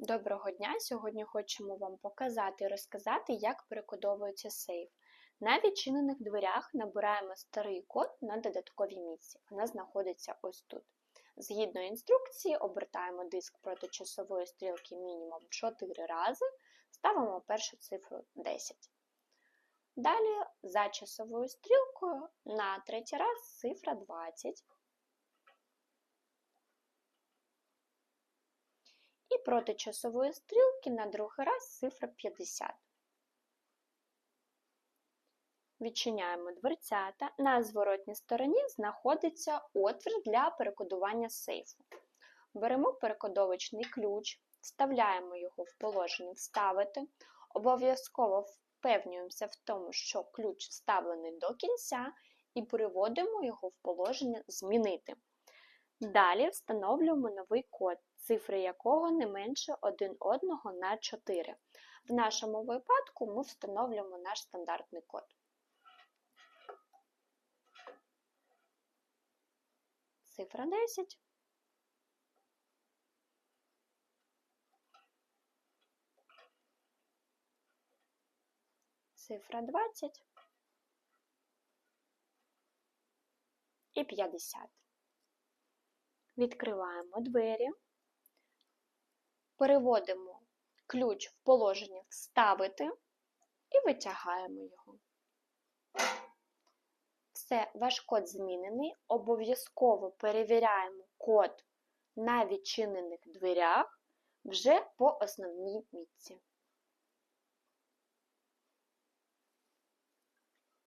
Доброго дня! Сьогодні хочемо вам показати і розказати, як перекодовується сейф. На відчинених дверях набираємо старий код на додатковій місці. Вона знаходиться ось тут. Згідно інструкції, обертаємо диск проти часової стрілки мінімум 4 рази, ставимо першу цифру 10. Далі за часовою стрілкою на третій раз цифра 20. І проти часової стрілки на другий раз цифра 50. Відчиняємо дверцята. На зворотній стороні знаходиться отвір для перекодування сейфу. Беремо перекодовочний ключ, вставляємо його в положення Вставити. Обов'язково впевнюємося в тому, що ключ вставлений до кінця, і переводимо його в положення Змінити. Далі встановлюємо новий код, цифри якого не менше один одного на 4. В нашому випадку ми встановлюємо наш стандартний код. Цифра 10. Цифра 20 і 50. Відкриваємо двері, переводимо ключ в положення Вставити і витягаємо його. Все, ваш код змінений. Обов'язково перевіряємо код на відчинених дверях вже по основній мітці.